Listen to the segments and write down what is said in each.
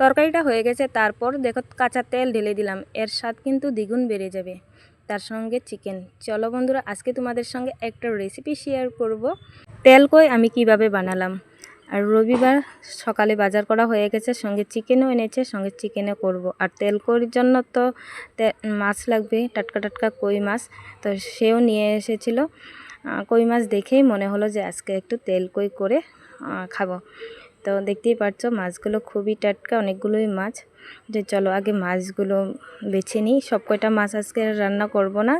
তরকারিটা হয়ে গেছে, তারপর দেখো কাঁচা তেল ঢেলে দিলাম, এর স্বাদ কিন্তু দ্বিগুণ বেড়ে যাবে। তার সঙ্গে চিকেন চলো বন্ধুরা, আজকে তোমাদের সঙ্গে একটা রেসিপি শেয়ার করব। তেল কই আমি কীভাবে বানালাম? আর রবিবার সকালে বাজার করা হয়ে গেছে, সঙ্গে চিকেনও এনেছে, সঙ্গে চিকেনও করব। আর তেল করির জন্য তো মাছ লাগবে, টাটকা টাটকা কই মাছ, তো সেও নিয়ে এসেছিল। কই মাছ দেখেই মনে হলো যে আজকে একটু তেল কই করে খাব। তো দেখতেই পাচ্ছ মাছগুলো খুবই টাটকা, অনেকগুলোই মাছ। যে চলো আগে মাছগুলো বেছে নিই। সব কয়টা মাছ আজকে রান্না করব না।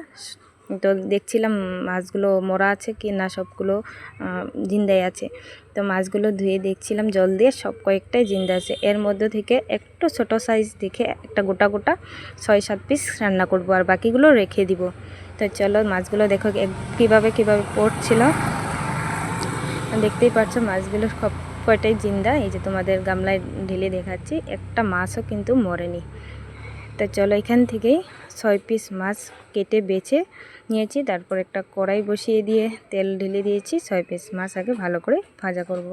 তো দেখছিলাম মাছগুলো মরা আছে কি না সবগুলো জিন্দাই আছে। তো মাছগুলো ধুয়ে দেখছিলাম জল দিয়ে সব কয়েকটাই জিন্দা আছে। এর মধ্যে থেকে একটু ছোট সাইজ দেখে একটা গোটা গোটা ছয় সাত পিস রান্না করব আর বাকিগুলো রেখে দিব। তো চলো মাছগুলো দেখো কীভাবে কীভাবে পড়ছিল। দেখতেই পাচ্ছ মাছগুলো সব কয়টাই জিন্দা, এই যে তোমাদের গামলায় ঢেলে দেখাচ্ছি, একটা মাছও কিন্তু মরেনি তো চলো এখান থেকেই ছয় পিস মাছ কেটে বেছে নিয়েছি, তারপর একটা কড়াই বসিয়ে দিয়ে তেল ঢেলে দিয়েছি, ছয় পিস মাছ আগে ভালো করে ভাজা করব।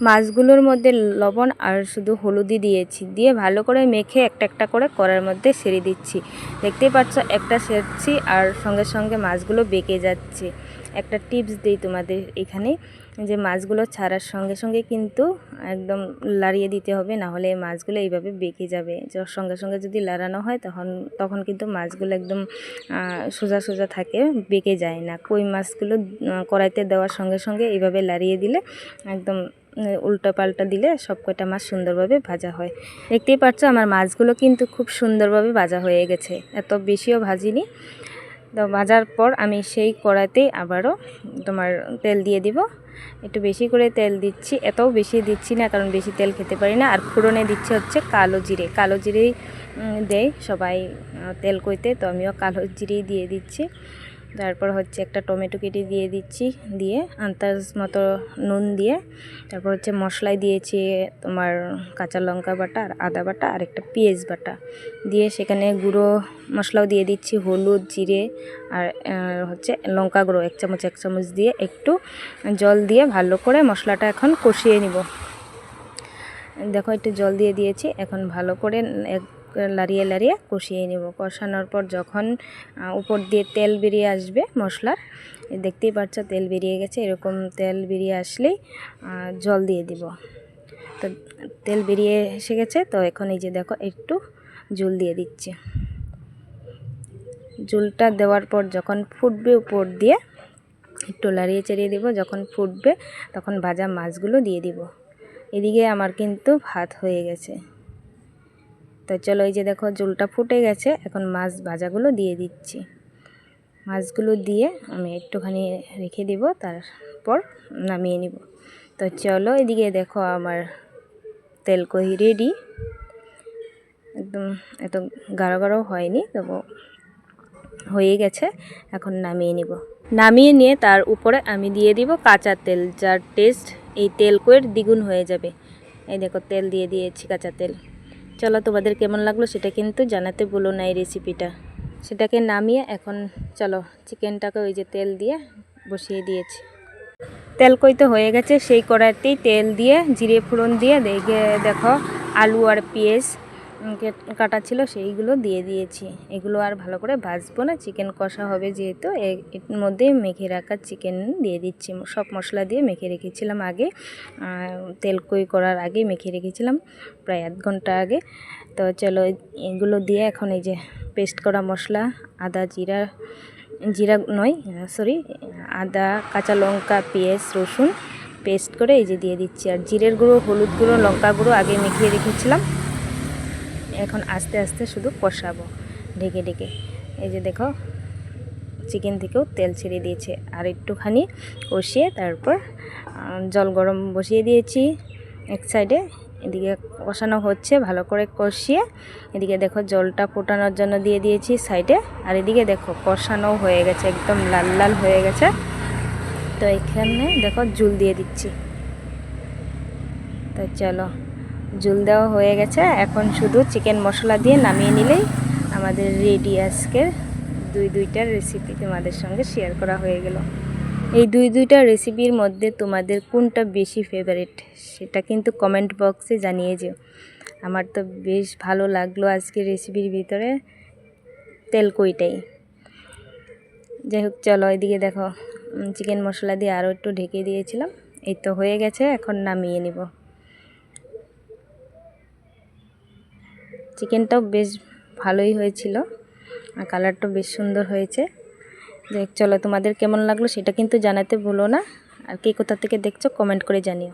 মাছগুলোর মধ্যে লবণ আর শুধু হলুদি দিয়েছি। দিয়ে ভালো করে মেখে একটা একটা করে কড়ার মধ্যে সেরে দিচ্ছি। দেখতেই পাচ্ছ, একটা সেরছি আর সঙ্গে সঙ্গে মাছগুলো বেঁকে যাচ্ছে। একটা টিপস দিই তোমাদের এখানে, যে মাছগুলো ছাড়ার সঙ্গে সঙ্গে কিন্তু একদম লাড়িয়ে দিতে হবে, না হলে মাছগুলো এইভাবে বেঁকে যাবে। সঙ্গে সঙ্গে যদি লাড়ানো হয়, তখন তখন কিন্তু মাছগুলো একদম সোজা সোজা থাকে, বেঁকে যায় না। কই মাছগুলো কড়াইতে দেওয়ার সঙ্গে সঙ্গে এইভাবে লাড়িয়ে দিলে একদম উল্টো পাল্টা দিলে সব কয়টা মাছ সুন্দরভাবে ভাজা হয়। দেখতেই পাচ্ছ আমার মাছগুলো কিন্তু খুব সুন্দরভাবে ভাজা হয়ে গেছে। এত বেশিও ভাজিনি। তো ভাজার পর আমি সেই কড়াতেই আবারও তোমার তেল দিয়ে দিব। একটু বেশি করে তেল দিচ্ছি, এতও বেশি দিচ্ছি না, কারণ বেশি তেল খেতে পারি না। আর ফুরনে দিচ্ছে হচ্ছে কালো জিরে। কালো জিরেই দেয় সবাই, তেল কইতে, তো আমিও কালো জিরেই দিয়ে দিচ্ছি। তারপর হচ্ছে একটা টমেটো কেটে দিয়ে দিচ্ছি, দিয়ে আন্তাজ মতো নুন দিয়ে, তারপর হচ্ছে মশলাই দিয়েছি তোমার কাঁচা লঙ্কা বাটা আর আদা বাটা আর একটা পেঁয়াজ বাটা। দিয়ে সেখানে গুঁড়ো মশলাও দিয়ে দিচ্ছি, হলুদ, জিরে আর হচ্ছে লঙ্কা গুঁড়ো, এক চামচ এক চামচ দিয়ে একটু জল দিয়ে ভালো করে মশলাটা এখন কষিয়ে নিব। দেখো একটু জল দিয়ে দিয়েছি, এখন ভালো করে এক লাড়িয়ে লাড়িয়ে কষিয়ে নেব। কষানোর পর যখন উপর দিয়ে তেল বেরিয়ে আসবে মশলার দেখতেই পাচ্ছ তেল বেরিয়ে গেছে, এরকম তেল বেরিয়ে আসলেই জল দিয়ে দিব। তো তেল বেরিয়ে এসে গেছে, তো এখন এই যে দেখো একটু জল দিয়ে দিচ্ছি। জুলটা দেওয়ার পর যখন ফুটবে উপর দিয়ে, একটু লাড়িয়ে চাড়িয়ে দেবো, যখন ফুটবে তখন ভাজা মাছগুলো দিয়ে দিব। এদিকে আমার কিন্তু ভাত হয়ে গেছে। তো চলো এই যে দেখো, জলটা ফুটে গেছে, এখন মাছ ভাজাগুলো দিয়ে দিচ্ছি। মাছগুলো দিয়ে আমি একটুখানি রেখে দিব, তারপর নামিয়ে নিব। তো চলো এদিকে দেখো আমার তেলকহি রেডি একদম এত গাঢ় গাঢ় হয়নি, তবু হয়ে গেছে, এখন নামিয়ে নিব। নামিয়ে নিয়ে তার উপরে আমি দিয়ে দিব কাঁচা তেল, যার টেস্ট এই তেল কয়ের দ্বিগুণ হয়ে যাবে। এই দেখো, তেল দিয়ে দিয়েছি কাঁচা তেল। চলো তোমাদের কেমন লাগল সেটা কিন্তু জানাতে বলো না এই রেসিপিটা সেটাকে নামিয়ে এখন চলো চিকেনটাকে ওই যে তেল দিয়ে বসিয়ে দিয়েছি। তেল কইতে হয়ে গেছে, সেই কড়াইতেই তেল দিয়ে, জিরে ফোড়ন দিয়ে, দেখে দেখো আলু আর পেঁয়াজ কাটা ছিল সেইগুলো দিয়ে দিয়েছি। এগুলো আর ভালো করে ভাজবো না, চিকেন কষা হবে যেহেতু। এর মধ্যে মেখে রাখা চিকেন দিয়ে দিচ্ছি। সব মশলা দিয়ে মেখে রেখেছিলাম আগে। তেল কই করার আগে মেখে রেখেছিলাম প্রায় আধ ঘণ্টা আগে। তো চলো, এগুলো দিয়ে এখন এই যে পেস্ট করা মশলা, আদা, জিরা জিরা নয়, সরি, আদা, কাঁচা লঙ্কা, পেঁয়াজ, রসুন, পেস্ট করে এই যে দিয়ে দিচ্ছি। আর জিরের গুঁড়ো, হলুদ গুঁড়ো, লঙ্কা গুঁড়ো আগে মেখিয়ে রেখেছিলাম। এখন আস্তে আস্তে শুধু কষাবো, ঢেকে ঢেকে। এই যে দেখো, চিকেন থেকেও তেল ছেড়ে দিয়েছে। আর একটুখানি কষিয়ে তারপর জল গরম বসিয়ে দিয়েছি এক সাইডে। এদিকে কষানো হচ্ছে, ভালো করে কষিয়ে। এদিকে দেখো, জলটা ফোটানোর জন্য দিয়ে দিয়েছি সাইডে। আর এদিকে দেখো, কষানো হয়ে গেছে, একদম লাল লাল হয়ে গেছে। তো এখানে দেখো, জুল দিয়ে দিচ্ছি। তো চলো জুল দেওয়া হয়ে গেছে। এখন শুধু চিকেন মশলা দিয়ে নামিয়ে নিলেই আমাদের রেডি আজকের দুই দুইটা রেসিপি তোমাদের সঙ্গে শেয়ার করা হয়ে গেল। এই দুই দুইটা রেসিপির মধ্যে তোমাদের কোনটা বেশি ফেভারিট সেটা কিন্তু কমেন্ট বক্সে জানিয়ে যেও। আমার তো বেশ ভালো লাগল আজকে রেসিপির ভিতরে তেলকুইটাই যাই হোক, চলো এদিকে দেখো। চিকেন মশলা দিয়ে আরও একটু ঢেকে দিয়েছিলাম। এই তো হয়ে গেছে, এখন নামিয়ে নিব। চিকেনটাও বেশ ভালোই হয়েছিল আর কালারটাও বেশ সুন্দর হয়েছে। যে চলো তোমাদের কেমন লাগল সেটা কিন্তু জানাতে ভুলো না। আর কে কোথা থেকে দেখছ কমেন্ট করে জানিও।